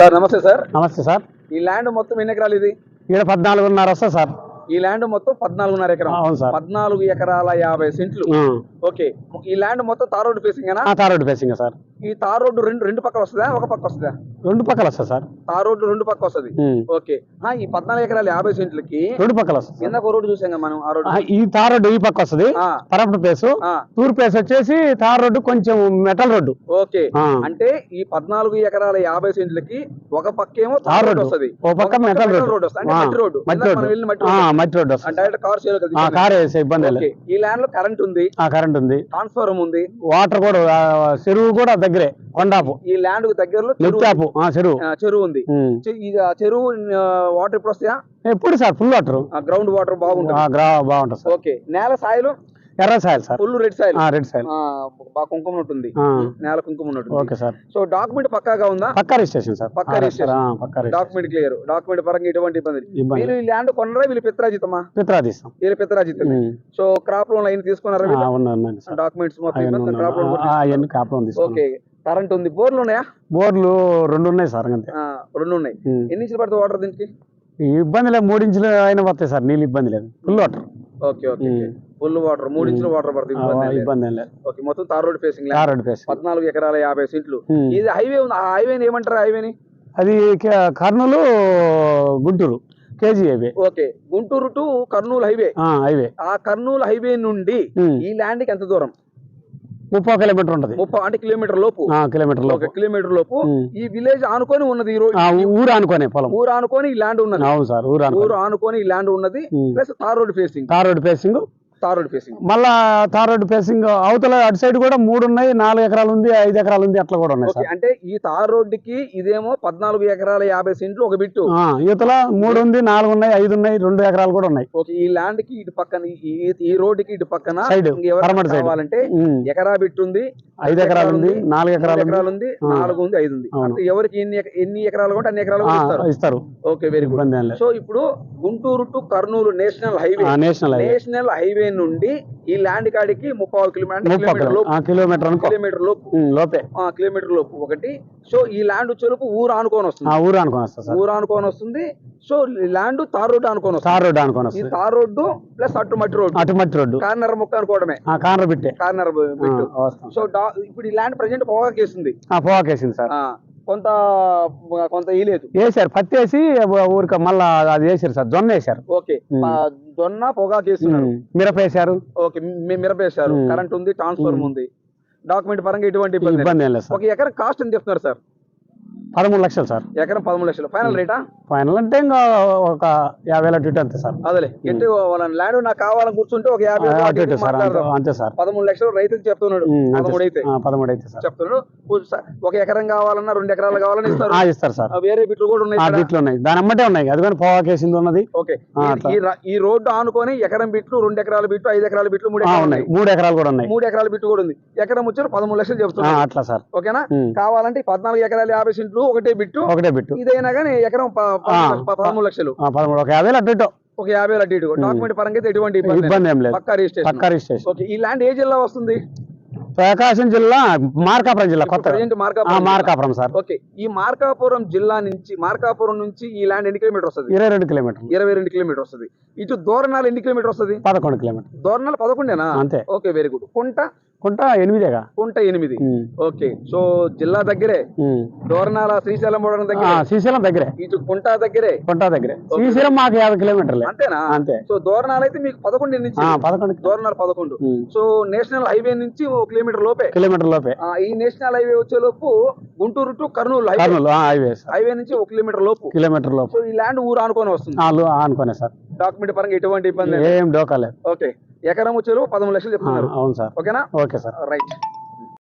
Sir నమస్తే sir. నమస్తే sir. ఈ ల్యాండ్ మొత్తం ఎన్ని ఎకరాలు ఇది? ఈడ పద్నాలుగున్నర సార్. ఈ ల్యాండ్ మొత్తం పద్నాలుగున్నర ఎకరం. అవును సార్. పద్నాలుగు ఎకరాల యాభై సెంట్లు. ఓకే. ఈ ల్యాండ్ మొత్తం tar road facing tar road facing sir. ఈ తార్ రోడ్డు రెండు రెండు పక్కల వస్తుందా? ఒక పక్క వస్తుందా? రెండు పక్కల వస్తుంది సార్. తార్ రోడ్డు రెండు పక్క వస్తుంది. ఓకే. ఆ, ఈ పద్నాలుగు ఎకరాల యాభై సెంట్లకి రెండు పక్కల వస్తుంది ఒక రోడ్డు చూసాం మనం ఆ రోడ్డు. ఈ తార్ రోడ్డు ఈ పక్క వస్తుంది. పరపటి ప్లేసు తూర్పు ప్లేస్ వచ్చేసి తార్ రోడ్డు కొంచెం మెటల్ రోడ్డు. ఓకే. అంటే ఈ పద్నాలుగు ఎకరాల యాభై సెంట్లకి ఒక పక్కేమో తార్ తార్ రోడ్డు వస్తుంది. ఓ పక్క మెటల్ రోడ్డు. వస్తుంది. మట్టి రోడ్డు. మట్టి ఇందాక రోడ్డు. మట్టి ఆ, రోడ్డు. డైరెక్ట్ కార్ కార్ వేసే ఇబ్బంది ఈ ల్యాండ్లో కరెంట్ ఉంది. ఆ కరెంట్ ఉంది. ట్రాన్స్ఫార్మర్ ఉంది. వాటర్ కూడా చెరువు కూడా దగ్గరే కొండాపు. ఈ ల్యాండ్ దగ్గరలో ఆ, చెరువు. చెరువు ఉంది. చెరువు వాటర్ ఎప్పుడు వస్తాయా? ఎప్పుడు sir full water ground water బాగుంటుంది. బాగుంటుంది ఓకే. నేల సాయిలు? ఎర్ర soil sir. Full red soil red soil బాగా కుంకుమ ఉంటుంది. నేల కుంకుమ ఉంటుంది. Okay sir. సో డాక్యుమెంట్ పక్కాగా ఉందా? పక్కా రిజిస్ట్రేషన్ సార్. పక్కా రిజిస్ట్రేషన్. Document clear. డాక్యుమెంట్ పరంగా ఎటువంటి ఇబ్బంది వీళ్ళు ఈ ల్యాండ్ కొనరా వీళ్ళు పిత్రాజితమా? పిత్రా తీస్తాం వీళ్ళు పిత్రాజితమే ఉమ్. సో క్రాప్ లోన్ అయిన తీసుకున్నారా డాక్యుమెంట్స్ మొత్తం. క్రాప్ లోన్ కాపురం తీసుకున్నాం. ఓకే. కరెంట్ ఉంది. బోర్లు ఉన్నాయా? బోర్లు రెండు ఉన్నాయి సార్ అంతే. రెండు ఉన్నాయి. ఎన్ని ఇంచులు పడుతుంది వాటర్ దీనికి? ఇబ్బంది లేదు. మూడు ఇంచులు అయినా వస్తాయి సార్. నీళ్ళు ఇబ్బంది లేదు. Full water okay okay full water మూడు ఇంచుల వాటర్ పడుతుంది ఇబ్బంది లేదు. ఓకే మొత్తం tar road facing tar road face పద్నాలుగు ఎకరాల యాభై సెంట్లు. ఇది హైవే ఉంది? ఆ హైవేని ఏమంటారు హైవేని అది Kurnool Guntur KG highway. Okay Guntur to Kurnool highway. Highway. ఆ కర్నూలు హైవే నుండి. ఈ ల్యాండ్కి ఎంత దూరం? ముప్పై కిలోమీటర్ ఉంటది. ముప్పై అంటే కిలోమీటర్ లోపు? ఆ, కిలోమీటర్ లోపు. కిలోమీటర్ లోపు. ఈ విలేజ్ ఆనుకొని ఉన్నది ఈ రో- ఆ, ఊరు అనుకోనే పొలం. ఊరు ఆనుకొని ల్యాండ్ ఉన్నది. అవును సార్ ఊరు ఊరు ఆనుకొని ల్యాండ్ ఉన్నది plus tar road facing tar road facing tar road facing మళ్ళా తార్ రోడ్ ఫేసింగ్ అవతల అటు సైడ్ కూడా మూడు ఉన్నాయి నాలుగు ఎకరాలు ఉంది ఐదు ఎకరాలు ఉంది అట్లా కూడా ఉన్నాయి అంటే ఈ తార్ రోడ్కి ఇదేమో పద్నాలుగు ఎకరాల యాభై సెంట్లు ఒక బిట్టు. ఆ, యువతల మూడు ఉంది నాలుగు ఉన్నాయి ఐదు ఉన్నాయి రెండు ఎకరాలు కూడా ఉన్నాయి. ఈ ల్యాండ్కి ఇటు పక్కన ఈ- రోడ్కి ఇటు పక్కన side. కావాలంటే. ఎకరా బిట్ ఉంది ఐదు ఎకరాలు ఉంది నాలుగు ఎకరాలు ఉంది. ఎకరాలు ఉంది. నాలుగు ఉంది ఐదు ఉంది. అంటే ఎవరికి ఎన్ని ఎన్ని ఎకరాలు ఉంటే అన్ని ఎకరాలు ఇస్తారు? ఓకే వెరీ గుడ్ సో ఇప్పుడు Guntur to Kurnool national highway. ఆ, నేషనల్ హైవే. నేషనల్ హైవే నుండి ఈ ల్యాండ్ కాడికి ముప్పై కిలోమీటర్ కిలోమీటర్ కిలోమీటర్ లోపు. లోపే. కిలోమీటర్ లోపు ఒకటి. సో ఈ ల్యాండ్ వచ్చేలోపు ఊరు ఆనుకొని వస్తుంది. ఊరు అనుకొని వస్తా సార్. ఊరు ఆనుకొని వస్తుంది. సో ల్యాండ్ తార్ రోడ్డు అనుకొని వస్తుంది. తార్ రోడ్డు అనుకొని ఈ వస్తుంది తార్ రోడ్డు ప్లస్ అటు మట్టి రోడ్డు. అటు మట్టి రోడ్డు. కార్నర్ ముక్క అనుకోవడమే. బిట్టే. Corner bit. వస్తాం. సో ఇప్పుడు ఈ ల్యాండ్ ప్రజెంట్ పొగాకు వేసింది ఆ, పోవాకేసింది సార్. కొంత కొంత ఇలేదు వేసారు పత్తి వేసి ఊరిక మళ్ళా అది వేసారు సార్. జొన్న వేసారు ఓకే. జొన్న పొగాకు వేస్తున్నారు మిరప వేసారు ఓకే. మీ- మిరపేశారు ఉమ్. కరెంట్ ఉంది ట్రాన్స్ఫార్మర్ ఉంది. డాక్యుమెంట్ పరంగా ఎటువంటి ఇబ్బంది ఒక ఎకరం కాస్ట్ ఎంత చెప్తున్నారు సార్? పదమూడు లక్షలు సార్. ఎకరం పదమూడు లక్షలు. ఫైనల్ రేటా ఫైనల్ అంటే ఇంకా ఒక యాభై అటు ఇటు అంతే సార్. అదేలే. ఎట్టి ల్యాండ్ నాకు కావాలని కూర్చుంటే ఒక యాభై అటు ఇటు సార్ అంతే- సార్. పదమూడు లక్షలు రైతులు చెప్తున్నాడు. అంతే పదమూడు అయితే. పదమూడు అయితే సార్. చెప్తున్నాడు. ఒక ఎకరం కావాలన్నా రెండు ఎకరాలు కావాలని ఇస్తారు. ఇస్తారు సార్. వేరే బిట్లు కూడా ఉన్నాయి. బిట్లు ఉన్నాయి. దాని అమ్మటే ఉన్నాయి. అది కానీ పోవాకేసింది ఉన్నది. ఓకే. ఈ- రోడ్డు ఆనుకొని ఎకరం బిట్లు రెండు ఎకరాల బిట్లు ఐదు ఎకరాల బిట్లు మూడు ఉన్నాయి. మూడు ఎకరాలు కూడా ఉన్నాయి. మూడు ఎకరాల బిట్లు కూడా ఉంది. ఎకరం వచ్చారు పదమూడు లక్షలు చెప్తున్నారు అట్లా సార్. ఓకేనా? ఉమ్, కావాలంటే పద్నాలుగు ఎకరాలు యాభై సెంట్లు ఒకటే బిట్టు. ఒకటే బిట్టు. ఇదైనా కానీ ఎకరం పదమూడు లక్షలు. పదమూడు ఒక యాభై అటు ఒక యాభై అటు ఇటు డాక్యుమెంట్ పరంగా అయితే ఎటువంటి ఇబ్బంది ఏం లేదు. పక్కా రిజిస్ట్రేషన్ పక్కా రిజిస్ట్రేషన్ ఓకే ఈ ల్యాండ్ ఏ జిల్లా వస్తుంది? ప్రకాశం జిల్లా మార్కాపురం జిల్లా కొత్త మార్కాపురం సార్. ఓకే ఈ మార్కాపురం జిల్లా నుంచి మార్కాపురం నుంచి ఈ ల్యాండ్ ఎన్ని కిలోమీటర్ వస్తుంది? ఇరవై రెండు కిలోమీటర్లు ఇరవై రెండు కిలోమీటర్ వస్తుంది. ఇటు దోరణాలు ఎన్ని కిలోమీటర్ వస్తుంది? పదకొండు కిలోమీటర్లు దోరణాలు పదకొండేనా? అంతే. ఓకే వెరీ గుడ్ కుంట కుంట ఎనిమిదేగా? కుంట ఎనిమిది. ఓకే. సో జిల్లా దగ్గరే. దోరణాల శ్రీశైలం పోవడం దగ్గరే? శ్రీశైలం దగ్గరే. ఇటు కుంట దగ్గరే? కుంట దగ్గరే. శ్రీశైలం మాకు యాభై కిలోమీటర్లే. అంతేనా? అంతే. సో దోరణాలు అయితే మీకు పదకొండు నుంచి పదకొండు. దోరణాలు పదకొండు. సో నేషనల్ హైవే నుంచి ఓ కిలోమీటర్ లోపే? కిలోమీటర్ లోపే. ఈ నేషనల్ హైవే వచ్చే లోపు Guntur to Kurnool highway. Kurnool highway highway నుంచి ఒక కిలోమీటర్ లోపు. కిలోమీటర్ లోపు. సో ఈ ల్యాండ్ ఊరు ఆనుకొని వస్తుంది. అనుకోనే సార్. డాక్యుమెంట్ పరంగా ఎటువంటి ఇబ్బంది ఏం డోకా లేదు. ఓకే. ఎకరం వచ్చే లోపు పదమూడు లక్షలు చెప్తున్నారు. అవును సార్. ఓకేనా? Okay sir. రైట్.